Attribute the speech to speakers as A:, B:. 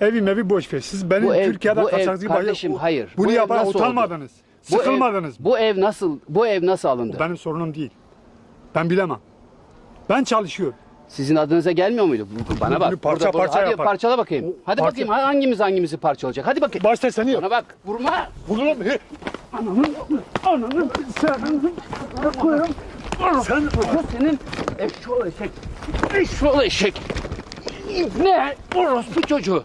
A: Evim evi boş ver. Siz benim
B: Bu ev-
A: Türkiye'de
B: bu ev-
A: kaçaklı
B: kardeşim, hayır.
A: Bunu
B: Bu ev
A: yapan
B: nasıl oldu?
A: utanmadınız.
B: Bu ev-
A: Sıkılmadınız.
B: Bu ev nasıl bu ev nasıl alındı?
A: Benim sorunum değil. Ben bilemem. Ben çalışıyorum.
B: Sizin adınıza gelmiyor muydu? Bu- Bana bak.
A: Bunu parça
B: Burada- burada-
A: parça
B: Hadi
A: yapar.
B: parçala bakayım.
A: O
B: Hadi
A: parça-
B: bakayım hangimiz hangimizi parçalayacak? Hadi bakayım.
A: Başta seni yap.
B: Bana bak. Vurma.
A: Vururum. He. Ananın senin koyarım. Sen
B: senin eşşoğlu eşek. Eşşoğlu eşek. Ne? Orospu çocuğu.